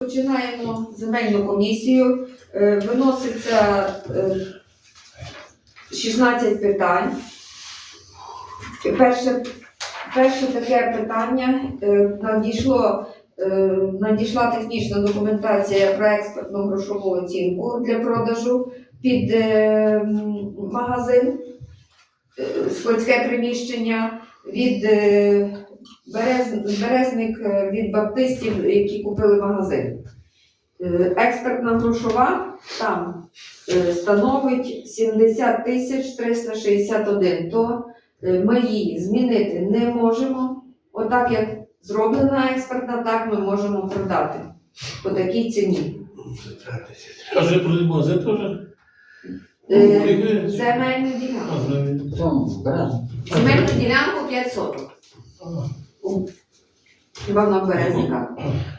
Починаємо земельну комісію. Е, Виноситься е, 16 питань. Перше, перше таке питання е, надійшло, е, надійшла технічна документація про експертну грошову оцінку для продажу під е, магазин, е, складське приміщення від е, Берез, березник е, від баптистів, які купили магазин. Е, Експертна грошова там е, становить 70 тисяч 361, то ми її змінити не можемо. Отак як зроблена експертна, так ми можемо продати по такій ціні. Каже, про магазин теж? Е, Земельну А, ділянку. Земельну ділянку 5 соток. В березниках?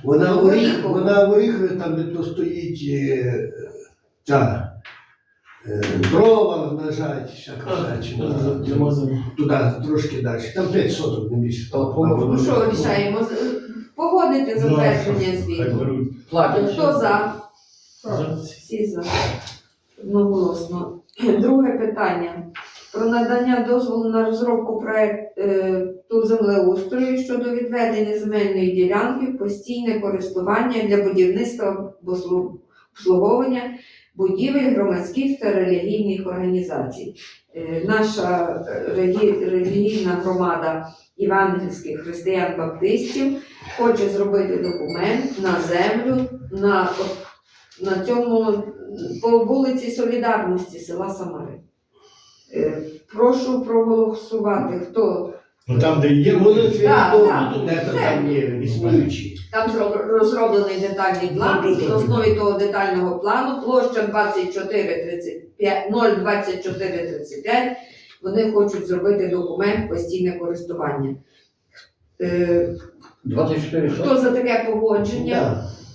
Вона Ну, в Оріх, вона в Оріхові, там де то стоїть е, ця е, дрова нажать, всяка всячина. Туди, трошки далі. Там 5 соток, не більше. Ну що рішаємо? З- Погодити затвердження Хай звіту. Хто? За. Всі за. Одноголосно. Друге питання. Про надання дозволу на розробку проекту землеустрою щодо відведення земельної ділянки в постійне користування для будівництва обслуговування будівель громадських та релігійних організацій. Е, Наша е, релігійна громада євангельських християн-баптистів хоче зробити документ на землю на на цьому по вулиці Солідарності села Самари. Прошу проголосувати, хто Ну там, де Є то де там є, існуючі. там зро- розроблений детальний план. Ну, На основі того детального плану площа 2435, 02435. Вони хочуть зробити документ постійне користування. Е, 24 Хто за таке погодження?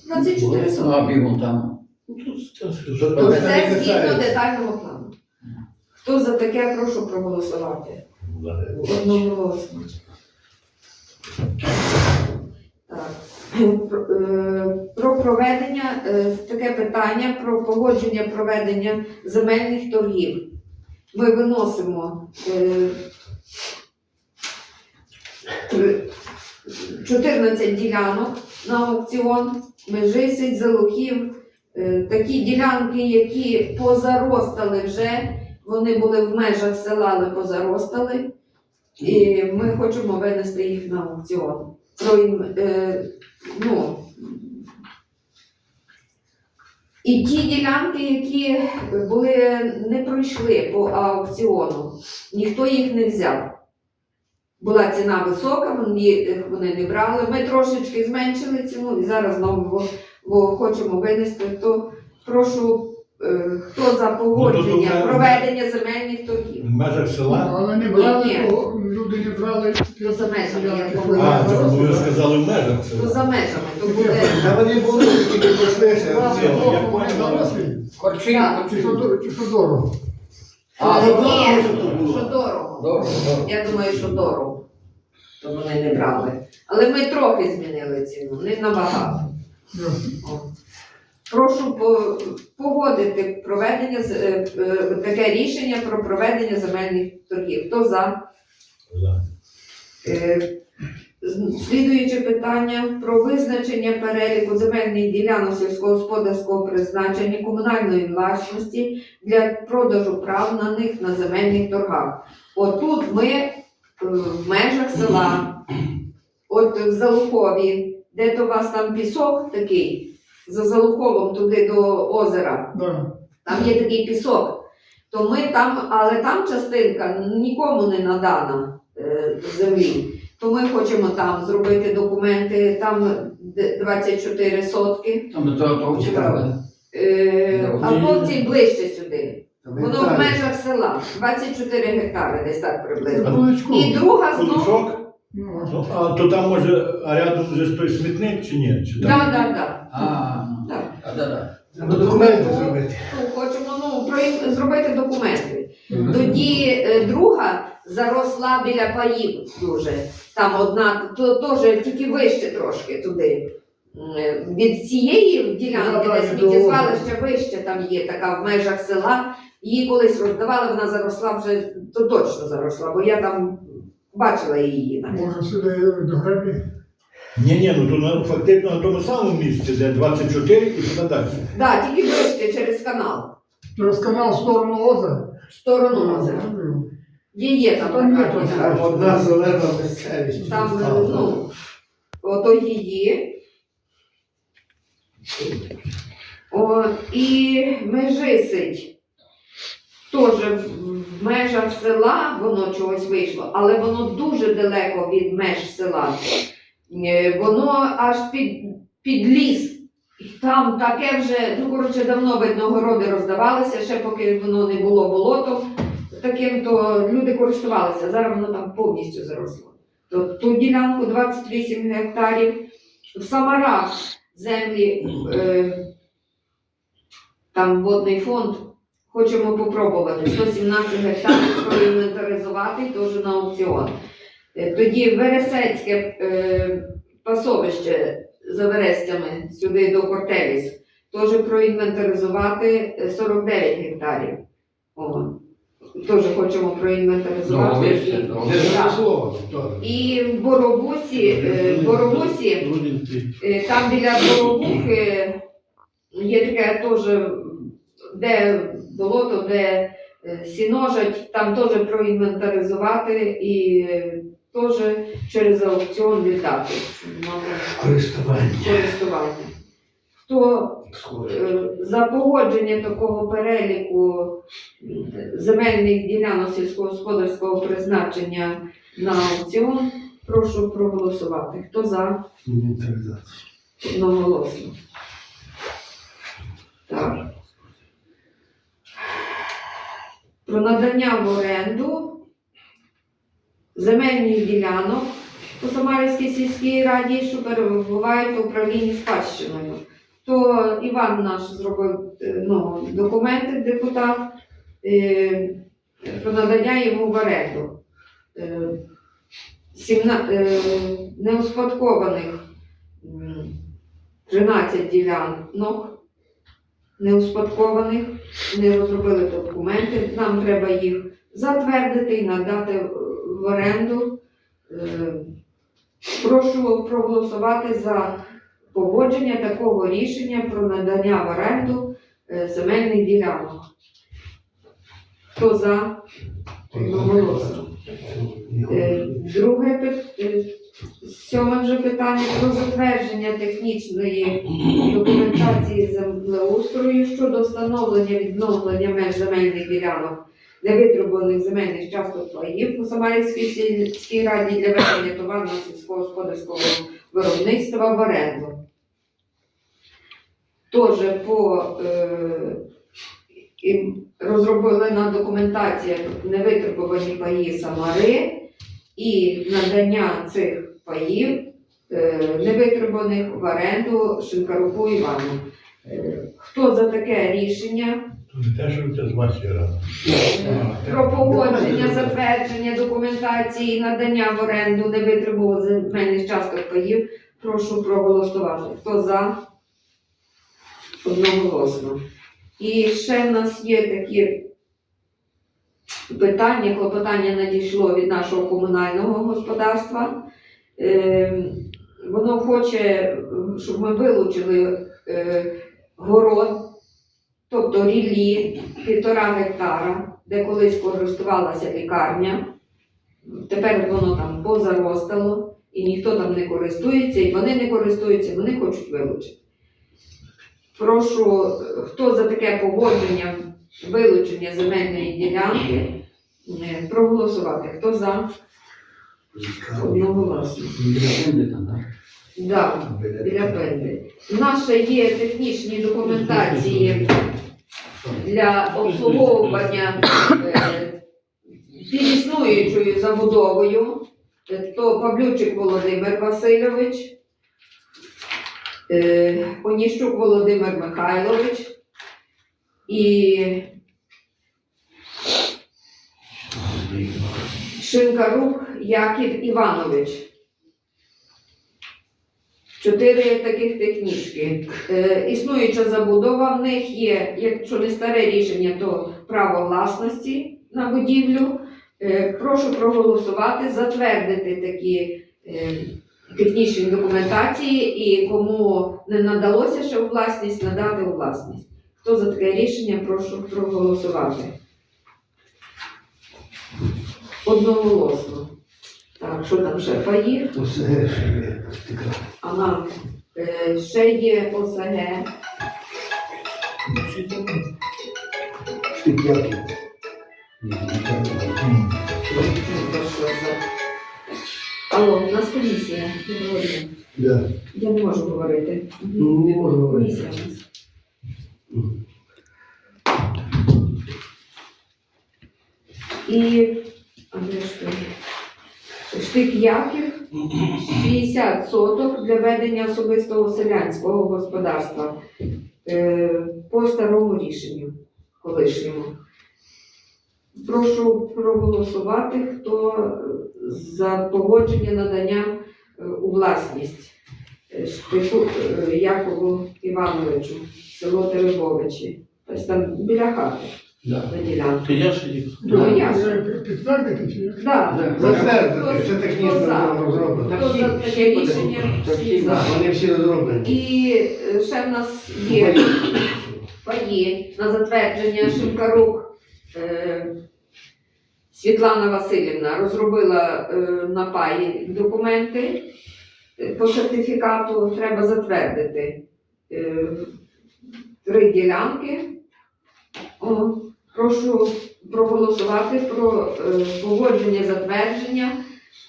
Да. 24 Ну, а бігом там. Ну, тут це Це згідно детального плану. Хто за таке, прошу проголосувати. Одноголосно. Так. Про- е, проведення, е, таке питання про погодження проведення земельних торгів. Ми виносимо е, 14 ділянок на аукціон, Межисить, Залухів, е, такі ділянки, які позаростали вже, вони були в межах села, але позаростали. І ми хочемо винести їх на аукціон. Про, ін- е, ну, і ті ділянки, які були, не пройшли по аукціону, ніхто їх не взяв. Була ціна висока, вони, вони не брали. Ми трошечки зменшили ціну і зараз знову хочемо винести. То прошу, е, хто за погодження ми- проведення земельних торгів. В межах села. Але не брали, Ні, ні. то люди не брали. Ну, за межами. А, це ви сказали в межах То села. за межами, то буде. Та вони були, тільки пройшли ще. Брали я дорого, понял. не дорослі. Чи що дор- чи що дорого? А, Ні, що дорого. Я думаю, що дорого. То вони не брали. Але ми трохи змінили ціну, не набагато. Прошу погодити проведення е, е, таке рішення про проведення земельних торгів. Хто за? За. Е, Слідуюче питання про визначення переліку земельних ділянок сільськогосподарського призначення комунальної власності для продажу прав на них на земельних торгах. Отут ми в межах села, от в Залухові, де то у вас там пісок такий, за Залуховом туди до озера, Да. там є такий пісок, то ми там, але там частинка нікому не надана е, землі. То ми хочемо там зробити документи, там 24 сотки. Там до того того. Е, а ні. ближче сюди. Воно в межах села, 24 гектари, десь так приблизно. І друга знову. Ну, а Ну? А то там може, а рядом вже той смітник чи ні? Чи Так, так, так. А, ну, Так. Документи зробити. Ну, хочемо ну, зробити документи. Тоді е, друга заросла біля паїв дуже. Там одна, то теж тільки вище трошки туди. е, від цієї ділянки, де сміттєзвалище вище там є, така в межах села. Її колись роздавали, вона заросла вже, то точно заросла, бо я там бачила її. навіть. Може сюди до грані. Ні, ні, ну то на, фактично на тому самому місці, де 24 і туди далі. Да, тільки вище через канал, Через канал в сторону озера. в сторону озера. Є, є там Там є така ділянка. Там одна зелена місцевість. Там, ну, ото її. О, і межисить. Теж в межах села воно чогось вийшло, але воно дуже далеко від меж села. Е, Воно аж під, під ліс. І там таке вже, ну коротше, давно видно, городи роздавалися, ще поки воно не було болотом. Таким то люди користувалися. Зараз воно там повністю заросло. То ту ділянку 28 гектарів. В Самарах землі, е, там водний фонд, хочемо попробувати 117 гектарів проінвентаризувати теж на аукціон. Е, Тоді Вересецьке е, пасовище за Верестями сюди до Кортеліс, теж проінвентаризувати е, 49 гектарів. О, теж хочемо проінвентаризувати. Так. заросло, теж. і в Боровусі, е, в Боровусі, е, там біля Боровухи є таке теж, де болото, де е, сіножать, там теж проінвентаризувати і е, теж через аукціон віддати. Користування. користування. Хто Е, За погодження такого переліку земельних ділянок сільськогосподарського призначення на аукціон, прошу проголосувати. Хто за? Інвентаризація. Одноголосно. Так. Про надання в оренду земельних ділянок у Самарівській сільській раді, що перебувають в управлінні спадщиною. То Іван наш зробив е, ну, документи, депутат, е, про надання йому в оренду. Е, неуспадкованих 13 ділянок неуспадкованих. Вони розробили документи. Нам треба їх затвердити і надати в оренду. Е, Прошу проголосувати за погодження такого рішення про надання в оренду е, земельних ділянок. Хто за? Одноголосно. Е, Друге сьоме вже питання про затвердження технічної документації землеустрою щодо встановлення відновлення меж земельних ділянок невитребуваних земельних часток паїв у Самарівській сільській раді для ведення товарного сільськогосподарського виробництва в оренду. Теж по е, і розробили на документації невитребувані паї Самари і надання цих паїв е, невитребуваних в оренду Шинкаруку Івану. Хто за таке рішення те, що це з вашої ради. про погодження, затвердження документації, надання в оренду невитребуваних земельних часток паїв, прошу проголосувати. Хто за? Одноголосно. І ще в нас є такі питання, клопотання надійшло від нашого комунального господарства. Е, Воно хоче, щоб ми вилучили е, город, тобто ріллі, півтора гектара, де колись користувалася лікарня. Тепер воно там позаростало, і ніхто там не користується, і вони не користуються, вони хочуть вилучити. Прошу, хто за таке погодження вилучення земельної ділянки, е, проголосувати. Хто за? Одноголосно. Да, біля пенди. У нас є технічні документації для обслуговування е, існуючою забудовою. То Павлючик Володимир Васильович, е, Оніщук Володимир Михайлович і Шинкарук Яків Іванович. Чотири таких технічки. Е, існуюча забудова в них є, якщо не старе рішення, то право власності на будівлю. Е, прошу проголосувати, затвердити такі е, технічні документації і кому не надалося ще у власність, надати у власність. Хто за таке рішення, прошу проголосувати. Одноголосно. Так, що там ще паї? Ага. Е, ще є ОСГ. Алло, у нас комісія. не. Да. Я не можу говорити. Ну, Не можу говорити. Комісія у нас. І а де ж той? Штик Яків 60 соток для ведення особистого селянського господарства е, по старому рішенню колишньому. Прошу проголосувати, хто за погодження надання е, у власність е, Штику Якову Івановичу, село Теребовичі. Тобто там біля хати Ділянку. То я ще їх. Ну, я ж. Чи як? Да. Да. Затвердити, це технічно розроблено. Хто за таке рішення? Так, Всі всі за. Вони всі розроблені. І е, ще в нас є паї на затвердження Шимкарук е, Світлана Васильівна розробила е, на паї документи е, по сертифікату. Треба затвердити е, три ділянки. О, прошу проголосувати про е, погодження затвердження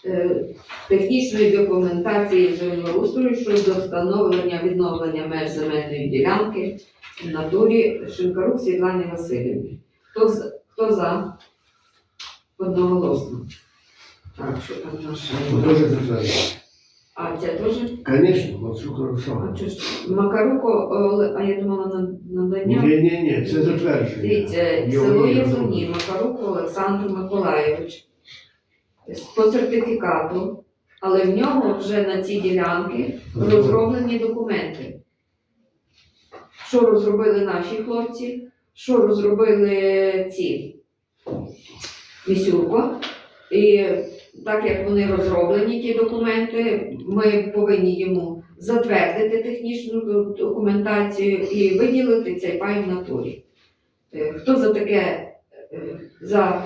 е, технічної документації землеустрою щодо встановлення відновлення меж земельної ділянки в натурі Шинкарук Світлані Васильівні. Хто, хто за? Одноголосно. Так, що там наше? А, теж? Звісно, Мацук хорошо. А, чи ж? Макаруко, Оле- а я думала на надання. Ні, ні, ні, це затвердження. Дивіться, Його село є Язуні, Макарук Олександр Миколайович. По сертифікату, але в нього вже на ці ділянки розроблені документи. Що розробили наші хлопці, що розробили ці Місюрко. І так як вони розроблені, ті документи, ми повинні йому затвердити технічну документацію і виділити цей пай в натурі. Е, Хто за таке, е, за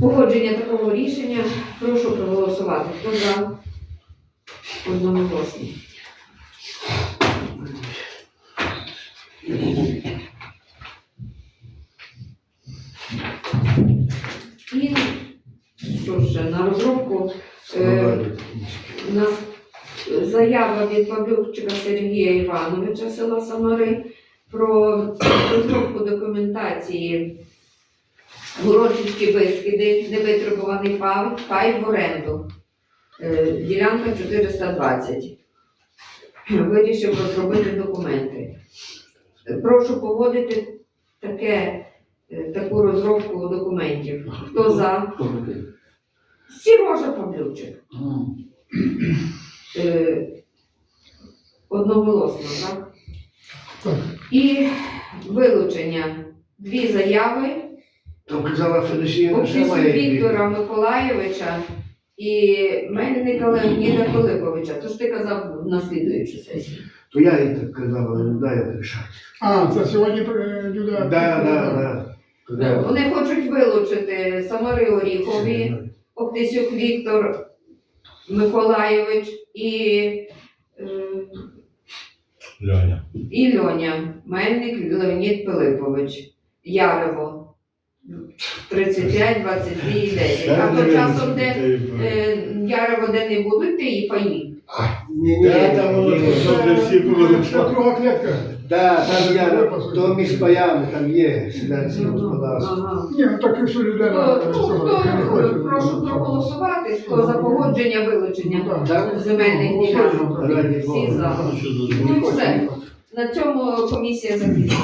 погодження такого рішення, прошу проголосувати. Хто за одноголосно? Від Павлюкчика Сергія Івановича села Самари про розробку документації Городчицькі Бескиди, де витребуваний пай, пай в оренду. Е, Ділянка 420. Вирішив розробити документи. Е, Прошу погодити таке, е, таку розробку документів. Хто за? Сірожа Павлючик. Одноголосно, так? Так. І вилучення. Дві заяви Там казала Федосіївна, що Офісу має Віктора Миколайовича і Мельника Леоніда Пилиповича. Тож ти казав на слідуючу сесію. То я їй так казав, але не дай рішати. А, це сьогодні е, люди. Да, да, да. Вони хочуть вилучити Самари Оріхові, Оптисюк Віктор Миколайович і, е, Льоня. і Льоня, Мельник Леонід Пилипович, Ярево. 35, 22 і 10. А то часом, де е, Ярево, де не буде, ти і паї. Ні, ні, Та там воно ні. вже всі. Це друга клітка. Да, там я, то між паями там є селянське господарство. Ага. Ні, ну так якщо людина е, ну, цього не хоче. прошу проголосувати, хто за погодження вилучення Ну, Так? земельних ділянок. Раді Бога. за. За Ну все. На цьому комісія закінчена.